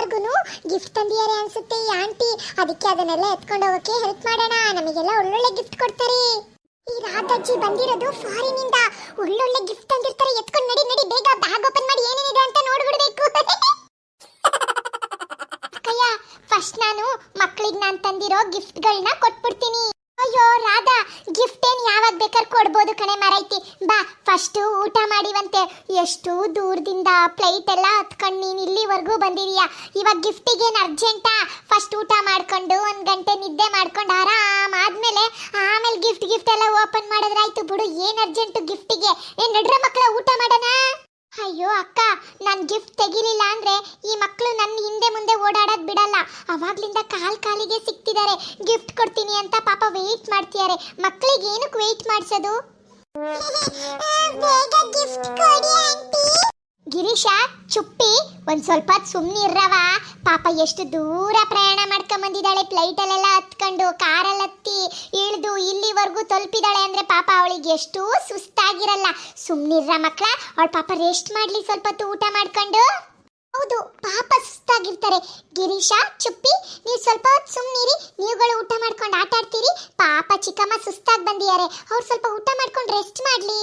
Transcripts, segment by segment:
ಎಲ್ಲಾರ್ಗು ಗಿಫ್ಟ್ ತಂದಿದ್ದಾರೆ ಅನ್ಸುತ್ತೆ ಈ ಆಂಟಿ. ಅದಕ್ಕೆ ಅದನ್ನೆಲ್ಲ ಎತ್ಕೊಂಡು ಹೋಗಕ್ಕೆ ಹೆಲ್ಪ್ ಮಾಡೋಣ. ನಮಗೆಲ್ಲ ಒಳ್ಳೊಳ್ಳೆ ಗಿಫ್ಟ್ ಕೊಡ್ತಾರೆ. ಈ ರಾಧಾಜಿ ಬಂದಿರೋದು ಫಾರಿನ್ ಇಂದ. ಒಳ್ಳೊಳ್ಳೆ ಗಿಫ್ಟ್ ತಂದಿರ್ತಾರೆ. ಎತ್ಕೊಂಡು ನಡಿ ನಡಿ, ಬೇಗ ಬ್ಯಾಗ್ ಓಪನ್ ಮಾಡಿ ಏನೇನಿದೆ ಅಂತ ನೋಡ್ಬಿಡ್ಬೇಕು. ಫಸ್ಟ್ ನಾನು ಮಕ್ಕಳಿಗೆ ನಾನು ತಂದಿರೋ ಗಿಫ್ಟ್ಗಳನ್ನ ಕೊಟ್ಬಿಡ್ತೀನಿ. ಅಯ್ಯೋ, ರಾಧಾ ಗಿಫ್ಟ್ ಏನ್ ಯಾವಾಗ ಬೇಕಾದ್ರೆ ಕೊಡ್ಬೋದು ಕಣೆ ಮರೈತಿ. ಬಾ ಫಸ್ಟ್ ಊಟ ಮಾಡಿವಂತೆ. ಎಷ್ಟು ದೂರದಿಂದ ಪ್ಲೇಟ್ ಎಲ್ಲ ಹತ್ಕೊಂಡು ನೀನು ಇಲ್ಲಿವರೆಗೂ ಬಂದಿದೀಯಾ? ಇವಾಗ ಗಿಫ್ಟಿಗೆ ಏನು ಅರ್ಜೆಂಟಾ ಫಸ್ಟ್ ಊಟ ಮಾಡ್ಕೊಂಡು ಒಂದು ಗಂಟೆ ನಿದ್ದೆ ಮಾಡ್ಕೊಂಡು ಆರಾಮ್ ಆದ್ಮೇಲೆ ಆಮೇಲೆ ಗಿಫ್ಟ್ ಗಿಫ್ಟ್ ಎಲ್ಲ ಓಪನ್ ಮಾಡಿದ್ರಾಯ್ತು ಬಿಡು. ಏನ್ ಅರ್ಜೆಂಟು ಗಿಫ್ಟಿಗೆ ಏನ್ ನಡ್ರ ಮಕ್ಕಳ ಊಟ ಮಾಡೋಣ? ಅಯ್ಯೋ ಅಕ್ಕ, ನಾನು ಗಿಫ್ಟ್ ತೆಗಿಲಿಲ್ಲ ಅಂದ್ರೆ ಈ ಮಕ್ಕಳು ನನ್ನ ಹಿಂದೆ ಮುಂದೆ ಓಡಾಡೋದು ಬಿಡಲ್ಲ. ಅವಾಗ್ಲಿಂದ ಕಾಲ್ ಕಾಲಿಗೆ ಸಿಗ್ತಿದ್ದಾರೆ ಗಿಫ್ಟ್ ಕೊಡ್ತೀನಿ ಅಂತ ಪಾಪ ವೆಯ್ಟ್ ಮಾಡ್ತಿದ್ದಾರೆ. ಮಕ್ಕಳಿಗೆ ಏನಕ್ಕೆ ವೆಯ್ಟ್ ಮಾಡಿಸೋದು? ಗಿರೀಶ, ಚುಪ್ಪಿ, ಒಂದ್ ಸ್ವಲ್ಪ ಸುಮ್ಮನಿರ್ರವ ಪಾಪ ಎಷ್ಟು ದೂರ ಪ್ರಯಾಣ ಮಾಡ್ಕೊಂಡ್ ಬಂದಿದ್ದಾಳೆ. ಫ್ಲೈಟಲ್ಲೆಲ್ಲ ಹತ್ಕೊಂಡು, ಕಾರಲ್ಲಿ ಹತ್ತಿ ಇಳಿದು ಇಲ್ಲಿವರೆಗೂ ತಲುಪಿದಾಳೆ ಅಂದ್ರೆ ಪಾಪ ಅವಳಿಗೆ ಎಷ್ಟು ಸುಸ್ತಾಗಿರಲ್ಲ. ಸುಮ್ಮನಿರ್ರ ಮಕ್ಳ, ಅವಳ ಪಾಪ ರೆಸ್ಟ್ ಮಾಡ್ಲಿ ಸ್ವಲ್ಪ ಹೊತ್ತು ಊಟ ಮಾಡ್ಕೊಂಡು. ಹೌದು, ಪಾಪ ಸುಸ್ತಾಗಿರ್ತಾರೆ. ಗಿರೀಶ, ಚುಪ್ಪಿ, ನೀವು ಸ್ವಲ್ಪ ಹೊತ್ತು ಸುಮ್ಮನಿರಿ ನೀವುಗಳು ಊಟ ಮಾಡ್ಕೊಂಡು ಆಟ ಆಡ್ತೀರಿ. ಪಾಪ ಚಿಕ್ಕಮ್ಮ ಸುಸ್ತಾಗಿ ಬಂದಿದ್ದಾರೆ. ಅವ್ರು ಸ್ವಲ್ಪ ಊಟ ಮಾಡ್ಕೊಂಡು ರೆಸ್ಟ್ ಮಾಡ್ಲಿ.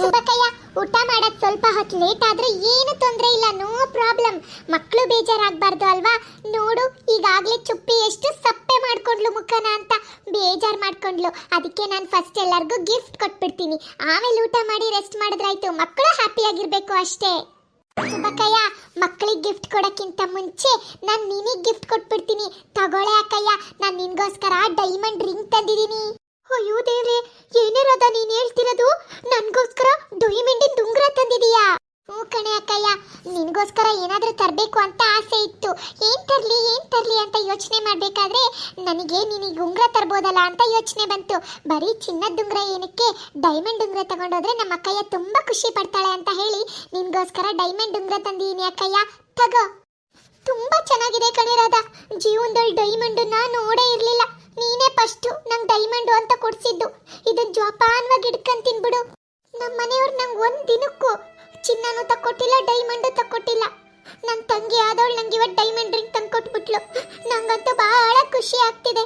ಸುಬ್ಬಕ್ಕಯ್ಯ, ಊಟ ಮಾಡಕ್ ಸ್ವಲ್ಪ ಹೊತ್ತು ಲೇಟ್ ಆದ್ರೆ ಏನು ತೊಂದರೆ ಇಲ್ಲ ನೋ ಪ್ರಾಬ್ಲಮ್ ಮಕ್ಕಳು ಬೇಜಾರಾಗ್ಬಾರ್ದು ಅಲ್ವಾ? ನೋಡು, ಈಗಾಗ್ಲೇ ಚುಪ್ಪಿ ಎಷ್ಟು ಸಪ್ಪೆ ಮಾಡ್ಕೊಂಡ್ಲು ಮುಖನ ಅಂತ. ಬೇಜಾರ್ ಮಾಡ್ಕೊಂಡ್ಲು. ಅದಕ್ಕೆ ನಾನು ಫಸ್ಟ್ ಎಲ್ಲರಿಗೂ ಗಿಫ್ಟ್ ಕೊಟ್ಬಿಡ್ತೀನಿ. ಆಮೇಲೆ ಊಟ ಮಾಡಿ ರೆಸ್ಟ್ ಮಾಡಿದ್ರಾಯ್ತು. ಮಕ್ಕಳು ಹ್ಯಾಪಿ ಆಗಿರ್ಬೇಕು ಅಷ್ಟೇ. ಸುಬಕಯ್ಯ ಮಕ್ಕಳಿಗೆ ಗಿಫ್ಟ್ ಕೊಡೋಕ್ಕಿಂತ ಮುಂಚೆ ನಾನು ನಿನಗೆ ಗಿಫ್ಟ್ ಕೊಟ್ಬಿಡ್ತೀನಿ. ತಗೊಳ್ಳೆ ಅಕ್ಕಯ್ಯ, ನಾನು ನಿನಗೋಸ್ಕರ ಡೈಮಂಡ್ ರಿಂಗ್ ತಂದಿದ್ದೀನಿ. ಅಯ್ಯೋ ದೇವ್ರೆ ಏನಿರೋದ ನೀನ್ ಹೇಳ್ತಿರೋದು? ನನ್ಗೋಸ್ಕರ ಡೈಮಂಡಿನ ದುಂಗ್ರ ತಂದಿದೀಯಾ? ಹ್ಞೂ ಕಣೆ ಅಕ್ಕಯ್ಯ, ನಿನಗೋಸ್ಕರ ಏನಾದರೂ ತರಬೇಕು ಅಂತ ಆಸೆ ಇತ್ತು. ಏನ್ ತರ್ಲಿ ಏನ್ ತರ್ಲಿ ಅಂತ ಯೋಚನೆ ಮಾಡಬೇಕಾದ್ರೆ ನನಗೆ ನಿನಗೆ ಉಂಗುರ ತರ್ಬೋದಲ್ಲ ಅಂತ ಯೋಚನೆ ಬಂತು. ಬರೀ ಚಿನ್ನದ ಉಂಗುರ ಏನಕ್ಕೆ ಡೈಮಂಡ್ ಉಂಗ್ರ ತಗೊಂಡೋದ್ರೆ ನಮ್ಮ ಅಕ್ಕಯ್ಯ ತುಂಬಾ ಖುಷಿ ಪಡ್ತಾಳೆ ಅಂತ ಹೇಳಿ ನಿನ್ಗೋಸ್ಕರ ಡೈಮಂಡ್ ಉಂಗುರ ತಂದಿದ್ದೀನಿ ಅಕ್ಕಯ್ಯ. ತಗೋ. ತುಂಬಾ ಚೆನ್ನಾಗಿದೆ ಕಣಿರಾದ ಜೀವನದಲ್ಲಿ ಡೈಮಂಡ್ ನೋಡೇ ಇರಲಿಲ್ಲ. ನೀನೇ ಫಸ್ಟ್ ನಂಗೆ ಡೈಮಂಡ್ ಅಂತ ಕೊಡ್ಸಿದ್ದು. ಇದನ್ನ ಜೋಪಾನವಾಗಿ ಇಟ್ಕೊಂತೀನಿ ಬಿಡು. ನಮ್ಮ ಮನೆಯವ್ರು ನಂಗೆ ಒಂದು ದಿನಕ್ಕೂ ಚಿನ್ನನೂ ತಕ್ಕೊಟ್ಟಿಲ್ಲ ಡೈಮಂಡು ತಕ್ಕೊಟ್ಟಿಲ್ಲ. ನನ್ನ ತಂಗಿ ಆದವಳು ನಂಗೆ ಇವತ್ತು ಡೈಮಂಡ್ ರಿಂಗ್ ತಂದ್ಕೊಟ್ಬಿಟ್ಲು. ನಂಗಂತೂ ಬಹಳ ಖುಷಿ ಆಗ್ತಿದೆ.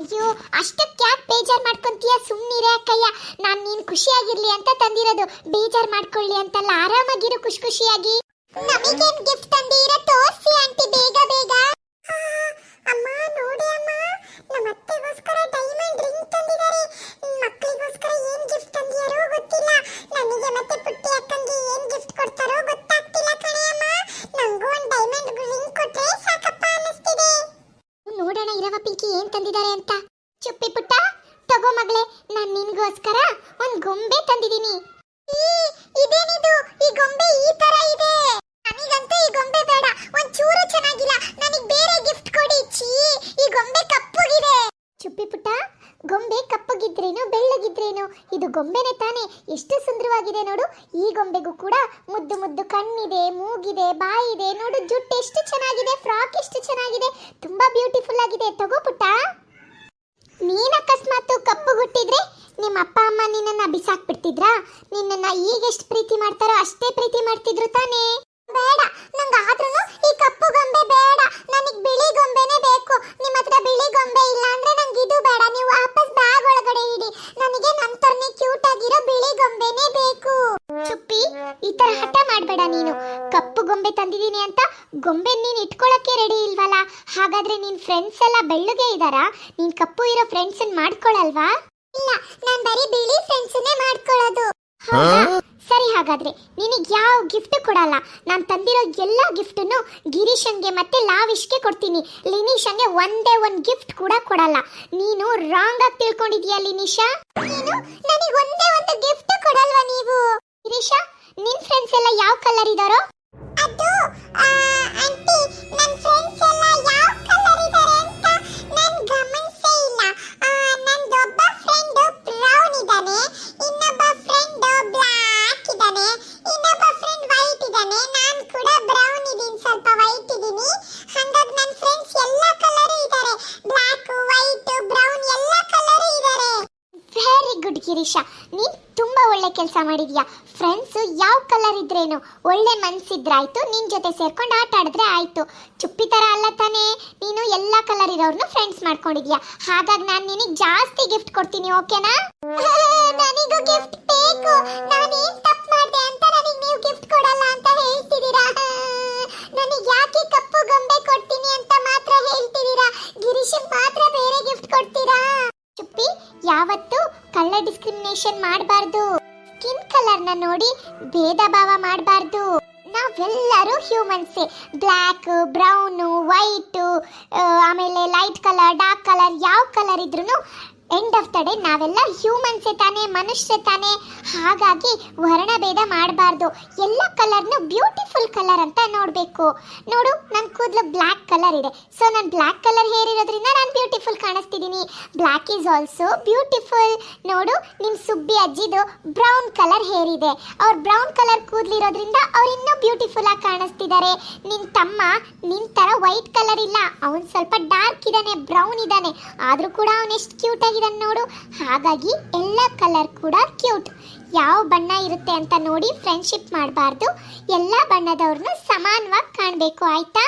ಅಯ್ಯೋ ಅಷ್ಟಕ್ಕೆ ಯಾಕೆ ಬೇಜಾರ್ ಮಾಡ್ಕೊಂತೀಯ? ಸುಮ್ಮನಿರೆ ಅಕ್ಕಯ್ಯ. ನಾನು ನೀನು ಖುಷಿಯಾಗಿರ್ಲಿ ಅಂತ ತಂದಿರೋದು. ಬೇಜಾರ್ ಮಾಡ್ಕೊಳ್ಳಿ ಅಂತಲ್ಲ. ಆರಾಮಾಗಿರು ಖುಷಿ ಖುಷಿಯಾಗಿ. ನಮಗೇನ್ ಗಿಫ್ಟ್ ತಂದೀರ ತೋರ್ಸಿ ಆಂಟಿ, ಬೇಗ ಬೇಗ. ಅಮ್ಮ, ನೋಡಿ ಅಮ್ಮ. ನಮ್ಮ ಅತ್ತೆಗೋಸ್ಕರ ಡೈಮಂಡ್ ರಿಂಗ್ ತಂದಿದ್ದಾರೆ. ಮಕ್ಕಳಿಗೋಸ್ಕರ ಏನ್ ಗಿಫ್ಟ್ ತಂದಿಯಾರೋ ಗೊತ್ತಿಲ್ಲ. ನನಗೆ ಮತ್ತೆ ಪುಟ್ಟಿ ಅಕ್ಕಂಗೆ ಏನ್ ಗಿಫ್ಟ್ ಕೊಡ್ತಾರೋ ಗೊತ್ತಾಗ್ತಿಲ್ಲ ಕಣೆ ಅಮ್ಮ ನಂಗೂ ಒಂದು ಡೈಮಂಡ್ ರಿಂಗ್ ಕೊಟ್ರೆ ಸಾಕಪ್ಪ ಅನ್ನಿಸ್ತಿದೆ ನೋಡೋಣ ಇರವ ಪಿಂಕಿ ಏನ್ ತಂದಿದ್ದಾರೆ ಅಂತ ಚುಪ್ಪಿ ಪುಟ್ಟ ತಗೋ ಮಗಳೇ ನಾನ್ ನಿನ್ಗೋಸ್ಕರ ಒಂದ್ ಗೊಂಬೆ ತಂದಿದ್ದೀನಿ ಇದೇನಿದು ಈ ಗೊಂಬೆ ಈ ತರ ಇದೆ ನನಗಂತೂ ಈ ಗೊಂಬೆ ಬೇಡ ಒಂದ್ ಚೂರು ಚೆನ್ನಾಗಿಲ್ಲ ನನಗ್ ಬೇರೆ ಗಿಫ್ಟ್ ಕೊಡಿ ಛೀ ಈ ಗೊಂಬೆ ಕಪ್ಪಗಿದೆ ಚುಪ್ಪಿ ಪುಟ್ಟ ಗೊಂಬೆ ಕಪ್ಪಗಿದ್ರೇನು ಬೆಳ್ಳಗಿದ್ರೇನು ಇದು ಗೊಂಬೆನೆ ತಾನೆ. ಎಷ್ಟು ಸುಂದರವಾಗಿದೆ ನೋಡು. ಈ ಗೊಂಬೆಗೂ ಕೂಡ ಮುದ್ದು ಮುದ್ದು ಕಣ್ಣಿದೆ, ಮೂಗಿದೆ, ಬಾಯಿದೆ. ನೋಡು, ಜುಟ್ಟು ಎಷ್ಟು ಚೆನ್ನಾಗಿದೆ, ಫ್ರಾಕ್ ಎಷ್ಟು ಚೆನ್ನಾಗಿದೆ. ತುಂಬಾ ಬ್ಯೂಟಿಫುಲ್ ಆಗಿದೆ. ತಗೋ ಪುಟ್ಟ. ನೀನ್ ಅಕಸ್ಮಾತ್ ಕಪ್ಪು ಗುಟ್ಟಿದ್ರೆ ನಿಮ್ಮ ಅಪ್ಪ, ಅಮ್ಮ ನಿನ್ನನ್ನ ಬಿಸಾಕ್ಬಿಡ್ತಿದ್ರಾ? ನಿನ್ನನ್ನ ಈಗ ಎಷ್ಟು ಪ್ರೀತಿ ಮಾಡ್ತಾರೋ ಅಷ್ಟೇ ಪ್ರೀತಿ ಮಾಡ್ತಿದ್ರು ತಾನೇ. ಬೇಡ ನಂಗಾದ್ರೂ ಈ ಕಪ್ಪು ಗೊಂಬೆ ಬೇಡ. ನನಗೆ ಬಿಳಿ ಗೊಂಬೆನೇ ಬೇಕು. ನಿಮ್ಮ ಹತ್ರ ಬಿಳಿ ಗೊಂಬೆ ಇಲ್ಲ ಅಂದ್ರೆ ನಂಗೆ ಇದು ಬೇಡ ನೀವು ವಾಪಸ್ ಬ್ಯಾಗ್ ಒಳಗಡೆ ಇಡಿ ನನಗೆ ನಮ್ ತರನೇ ಕ್ಯೂಟ್ ಆಗಿರೋ ಬಿಳಿ ಗೊಂಬೆನೇ ಬೇಕು ಚುಪ್ಪಿ ಈ ತರ ಹಠ ಮಾಡಬೇಡ ನೀನು ಕಪ್ಪು ಗೊಂಬೆ ತಂದಿದ್ದೀನಿ ಅಂತ ಗೊಂಬೆ ನೀನ್ ಇಟ್ಕೊಳಕ್ಕೆ ರೆಡಿ ಇಲ್ವಲ್ಲ ಹಾಗಾದ್ರೆ ನಿನ್ ಫ್ರೆಂಡ್ಸ್ ಎಲ್ಲ ಬೆಳ್ಳಗೆ ಇದ್ದಾರಾ? ನೀನ್ ಕಪ್ಪು ಇರೋ ಫ್ರೆಂಡ್ಸ್ ಮಾಡ್ಕೊಳಲ್ವಾ? ಇಲ್ಲ ನಾನ್ ಬರೀ ಬಿಳಿ ಫ್ರೆಂಡ್ಸ್ನೇ ಮಾಡ್ಕೊಳ್ಳೋದು? ಸರಿ ಹಾಗಾದ್ರೆ ನಿನಗೆ ಯಾವ ಗಿಫ್ಟ್ ಕೊಡಲ್ಲ? ನಾನು ತಂದಿರೋ ಎಲ್ಲ ಗಿಫ್ಟನ್ನು ಗಿರೀಶನ್ಗೆ ಮತ್ತೆ ಲಾವಿಶ್ಗೆ ಕೊಡ್ತೀನಿ. ಲಿನೀಶನ್ಗೆ ಒಂದೇ ಒಂದು ಗಿಫ್ಟ್ ಕೂಡ ಕೊಡಲ್ಲ. ನೀನು ರಾಂಗ್ ಆಗಿ ತಿಳ್ಕೊಂಡಿದೀಯ ಲಿನಿಶಾ? ನೀನು ನನಗೆ ಇದ್ದಾನೆ. ಇನ್ನೊಬ್ಬ ಫ್ರೆಂಡ್ ವೈಟ್ ಇದ್ದಾನೆ. ನಾನು ಕೂಡ ಬ್ರೌನ್ ಇದ್ದೀನಿ ಸ್ವಲ್ಪ ವೈಟ್ ಇದ್ದೀನಿ ಹಂಗಾಗಿ ನನ್ನ ಫ್ರೆಂಡ್ಸ್ ಎಲ್ಲ ಕಲರ್ ಇದ್ದಾರೆ ಬ್ಲ್ಯಾಕ್ ವೈಟ್ ಬ್ರೌನ್ ಎಲ್ಲ ಕಲರ್ ಇದ್ದಾರೆ ವೆರಿ ಗುಡ್ ಗಿರೀಶಾ. ನೀನು ತುಂಬಾ ಒಳ್ಳೆ ಕೆಲಸ ಮಾಡಿದ್ಯಾ? ಫ್ರೆಂಡ್ಸು ಯಾವ ಕಲರ್ ಇದ್ರೇನು? ಒಳ್ಳೆ ಮನ್ಸಿದ್ರಾಯ್ತು, ನಿನ್ ಜೊತೆ ಸೇರ್ಕೊಂಡು ಆಟ ಆಡಿದ್ರೆ ಆಯ್ತು. ಚುಪ್ಪಿ ತರ ಅಲ್ಲ ತಾನೇ? ನೀನು ಎಲ್ಲಾ ಕಲರ್ ಇರೋರ್ನು ಫ್ರೆಂಡ್ಸ್ ಮಾಡ್ಕೊಂಡಿದ್ಯಾ? ಹಾಗಾಗಿ ನಾನು ನಿನಗೆ ಜಾಸ್ತಿ ಗಿಫ್ಟ್ ಕೊಡ್ತೀನಿ ಓಕೆನಾ ನನಗೂ ಗಿಫ್ಟ್ ಬೇಕು. ನಾನು ಏನು ತಪ್ಪು ಮಾಡಿದೆ ಅಂತ ನನಗೆ ನೀವು ಗಿಫ್ಟ್ ಕೊಡಲ್ಲ ಅಂತ ಹೇಳ್ತಿದ್ದೀರಾ? ಕಲರ್ ಡಿಸ್ಕ್ರಿಮಿನೇಷನ್ ಮಾಡಬಾರ್ದು. ಸ್ಕಿನ್ ಕಲರ್ನ ನೋಡಿ ಭೇದ ಭಾವ ಮಾಡಬಾರ್ದು. ನಾವೆಲ್ಲರೂ ಹ್ಯೂಮನ್ಸೇ. ಬ್ಲ್ಯಾಕ್, ಬ್ರೌನು, ವೈಟು ಆಮೇಲೆ ಲೈಟ್ ಕಲರ್, ಡಾರ್ಕ್ ಕಲರ್ ಯಾವ ಕಲರ್ ಇದ್ರೂ ಎಂಡ್ ಆಫ್ ದ ಡೇ ನಾವೆಲ್ಲ ಹ್ಯೂಮನ್ಸೇ ತಾನೇ ಮನುಷ್ಯ ತಾನೇ. ಹಾಗಾಗಿ ವರ್ಣಭೇದ ಮಾಡಬಾರ್ದು. ಎಲ್ಲ ಕಲರ್ನು ಬ್ಯೂಟಿಫುಲ್ ಕಲರ್ ಅಂತ ನೋಡಬೇಕು. ನೋಡು ನನ್ನ ಕೂದಲು ಬ್ಲ್ಯಾಕ್ ಕಲರ್ ಇದೆ. ಸೊ, ನಾನು ಬ್ಲ್ಯಾಕ್ ಕಲರ್ ಹೇರ್ ಇರೋದ್ರಿಂದ ಬ್ಯೂಟಿಫುಲ್ ಕಾಣಿಸ್ತಿದ್ದೀನಿ ಬ್ಲ್ಯಾಕ್ ಈಸ್ ಆಲ್ಸೋ ಬ್ಯೂಟಿಫುಲ್ ನೋಡು ನಿಮ್ಮ ಸುಬ್ಬಿ ಅಜ್ಜಿದು ಬ್ರೌನ್ ಕಲರ್ ಹೇರ್ ಇದೆ. ಅವ್ರ ಬ್ರೌನ್ ಕಲರ್ ಕೂದಲಿರೋದ್ರಿಂದ ಅವ್ರು ಇನ್ನೂ ಬ್ಯೂಟಿಫುಲ್ ಆಗಿ ಕಾಣಿಸ್ತಿದ್ದಾರೆ. ನಿನ್ನ ತಮ್ಮ ನಿನ್ನ ಥರ ವೈಟ್ ಕಲರ್ ಇಲ್ಲ. ಅವನು ಸ್ವಲ್ಪ ಡಾರ್ಕ್ ಇದ್ದಾನೆ ಬ್ರೌನ್ ಇದ್ದಾನೆ ಆದರೂ ಕೂಡ ಅವನು ಎಷ್ಟು ಕ್ಯೂಟ್ ಆಗಿದ್ದಾನೆ ನೋಡು. ಹಾಗಾಗಿ ಎಲ್ಲ ಕಲರ್ ಕೂಡ ಕ್ಯೂಟ್ ಯಾವ ಬಣ್ಣ ಇರುತ್ತೆ ಅಂತ ನೋಡಿ ಫ್ರೆಂಡ್ಶಿಪ್ ಮಾಡಬಾರ್ದು. ಎಲ್ಲ ಬಣ್ಣದವ್ರನ್ನ ಸಮಾನವಾಗಿ ಕಾಣಬೇಕು, ಆಯ್ತಾ?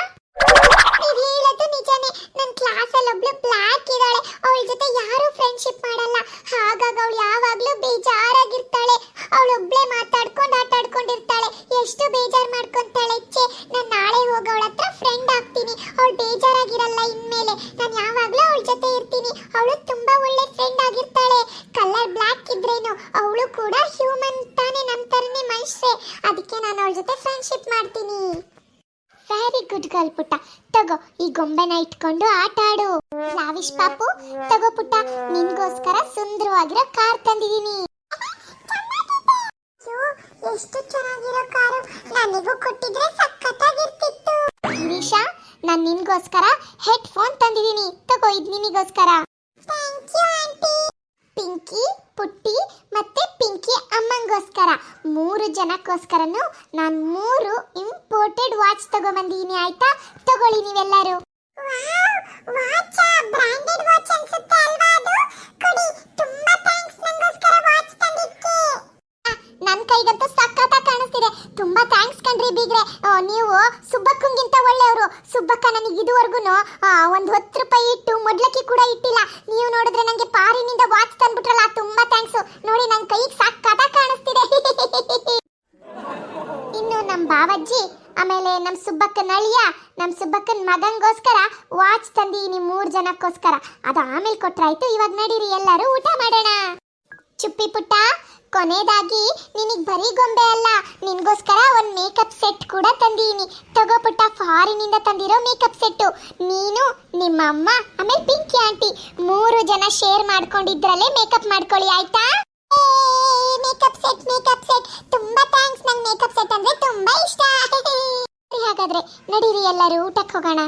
ಹೇಳೋದು ನಿಜಾನೇ. ನನ್ನ ಕ್ಲಾಸಲ್ಲಿ ಒಬ್ಳು ಬ್ಲ್ಯಾಕ್ ಇದ್ದಾಳೆ. ಅವಳ ಜೊತೆ ಯಾರೂ ಫ್ರೆಂಡ್ಶಿಪ್ ಮಾಡಲ್ಲ. ಹಾಗಾಗಿ ಅವಳು ಯಾವಾಗಲೂ ಬೇಜಾರಾಗಿರ್ತಾಳೆ. ಅವಳು ಒಬ್ಳೆ ಮಾತಾಡ್ಕೊಂಡು ಆಟ ಎಷ್ಟು ಬೇಜಾರು ಮಾಡ್ಕೊಂತಾಳೆ ಛೇ ನಾನು ನಾಳೆ ಹೋಗಿ ಅವಳ ಹತ್ರ ಫ್ರೆಂಡ್ ಆಗ್ತೀನಿ. ಅವಳು ಬೇಜಾರಾಗಿರಲ್ಲ ಇನ್ಮೇಲೆ. ನಾನು ಯಾವಾಗಲೂ ಅವಳ ಜೊತೆ ಇರ್ತೀನಿ. ಅವಳು ತುಂಬ ಒಳ್ಳೆ ಫ್ರೆಂಡ್ ಆಗಿರ್ತಾಳೆ. ಕಲರ್ ಬ್ಲ್ಯಾಕ್ ಇದ್ರೇನು ಅವಳು ಕೂಡ ಹ್ಯೂಮನ್ ತಾನೇ ನಮ್ಮ ಥರನೇ ಮನುಷ್ಯೆ. ಅದಕ್ಕೆ ನಾನು ಅವಳ ಜೊತೆ ಫ್ರೆಂಡ್ಶಿಪ್ ಮಾಡ್ತೀನಿ. ವೆರಿ ಗುಡ್ ಗರ್ಲ್ ಪುಟ್ಟ. ತಗೋ, ಈ ಗೊಂಬೆನ ಇಟ್ಕೊಂಡು ಆಟ ಆಡು. ಲಾವಿಶ್ ಪಾಪು, ತಗೋ ಪುಟ್ಟ, ನಿನ್ಗೋಸ್ಕರ ಸುಂದರವಾಗಿರೋ ಕಾರ್ ತಂದಿದೀನಿ ಎಷ್ಟು ಚೆನ್ನಾಗಿರೋ ಕಾರು. ನನಗೂ ಕೊಟ್ಟಿದ್ರೆ ಸಖತ್ತಾಗಿರ್ತಿತ್ತು. ಗಿರೀಶ, ನಾನು ನಿನ್ಗೋಸ್ಕರ ಹೆಡ್ ಫೋನ್ ತಂದಿದ್ದೀನಿ. ತಗೋ, ಇದು ನಿನಗೋಸ್ಕರ. ಥ್ಯಾಂಕ್ ಯು ಆಂಟಿ ಪಿಂಕಿ, ಪುಟ್ಟಿ ಮತ್ತೆ ಪಿಂಕಿ ಅಮ್ಮಂಗೋಸ್ಕರ. ಮೂರು ಜನಕ್ಕೋಸ್ಕರನು ನಾನು ಮೂರು ಇಂಪೋರ್ಟೆಡ್ ವಾಚ್ ತಗೊಂಬಂದಿದ್ದೀನಿ ಆಯ್ತಾ? ತಗೊಳ್ಳಿ ನೀವೆಲ್ಲರೂ. ಬ್ರಾಂಡೆಡ್ ವಾಚ್ ಅನ್ಸುತ್ತೆ ಅಲ್ವಾ ಅದು? ಕೊಡಿ ತುಂಬಾ ಥ್ಯಾಂಕ್ಸ್ ನಂಗೋಸ್ಕರ ವಾಚ್ ತಂದಿದ್ದಕ್ಕೆ ನನ್ನ ಕೈಗಂತೂ ಸಕ್ಕತ್ತ ಕಾಣಿಸ್ತಿದೆ. ತುಂಬಾ ಥ್ಯಾಂಕ್ಸ್ ಕಣ್ರಿ ಬೀಗ್ರೆ. ನೀವು ಸುಬ್ಬಕ್ಕಂಗಿಂತ ಒಳ್ಳೆಯವರು. ಸುಬ್ಬಕ್ಕ ನನಗೆ ಇದುವರೆಗೂ ಒಂದು ಹತ್ತು ರೂಪಾಯಿ ಇಟ್ಟು ಮೊಡ್ಲಕ್ಕಿ ಕೂಡ ಇಟ್ಟಿಲ್ಲ. ನೀವು ನೋಡಿದ್ರೆ ನನಗೆ ಪಾರಿನಿಂದ ವಾಚ್ ತಂದ್ಬಿಟ್ರಲ್ಲ ತುಂಬಾ ಥ್ಯಾಂಕ್ಸ್ ನೋಡಿ ನನ್ನ ಕೈಗೆ ಸಕ್ಕತ್ತ ಕಾಣಿಸ್ತಿದೆ. ಇನ್ನು ನಮ್ಮ ಬಾವಜ್ಜಿ ಆಮೇಲೆ ನಮ್ಮ ಸುಬ್ಬಕ್ಕನ ಅಳಿಯ ನಮ್ಮ ಸುಬ್ಬಕ್ಕನ ಮಗಂಗೋಸ್ಕರ ವಾಚ್ ತಂದಿದ್ದೀನಿ ಮೂರು ಜನಕ್ಕೋಸ್ಕರ. ಅದು ಆಮೇಲೆ ಕೊಟ್ರಾಯ್ತು, ಇವಾಗ ನಡೀರಿ ಎಲ್ಲರೂ ಊಟ ಮಾಡೋಣ. ಚುಪ್ಪಿ ಪುಟ್ಟ ಕೊನೆಯದಾಗಿ ನಿನಗೆ ಬರೀ ಗೊಂಬೆ ಅಲ್ಲ, ನಿನಗೋಸ್ಕರ ಒಂದು ಮೇಕಪ್ ಸೆಟ್ ಕೂಡ ತಂದೀನಿ. ತಗೋ ಪುಟ್ಟ ಫಾರಿನಿಂದ ತಂದಿರೋ ಮೇಕಪ್ ಸೆಟ್ಟು ನೀನು ನಿಮ್ಮ ಅಮ್ಮ ಆಮೇಲೆ ಪಿಂಕಿ ಆಂಟಿ ಮೂರು ಜನ ಶೇರ್ ಮಾಡ್ಕೊಂಡಿದ್ರಲ್ಲೇ ಮೇಕಪ್ ಮಾಡ್ಕೊಳ್ಳಿ, ಆಯ್ತಾ? ಮೇಕಪ್ ಸೆಟ್ ಮೇಕಪ್ ಸೆಟ್ ತುಂಬಾ ಥ್ಯಾಂಕ್ಸ್ ನಂಗೆ ಮೇಕಪ್ ಸೆಟ್ ಅಂದ್ರೆ ತುಂಬಾ ಇಷ್ಟ. ಹಾಗಾದ್ರೆ ನಡೀರಿ ಎಲ್ಲರೂ ಊಟಕ್ಕೆ ಹೋಗೋಣ.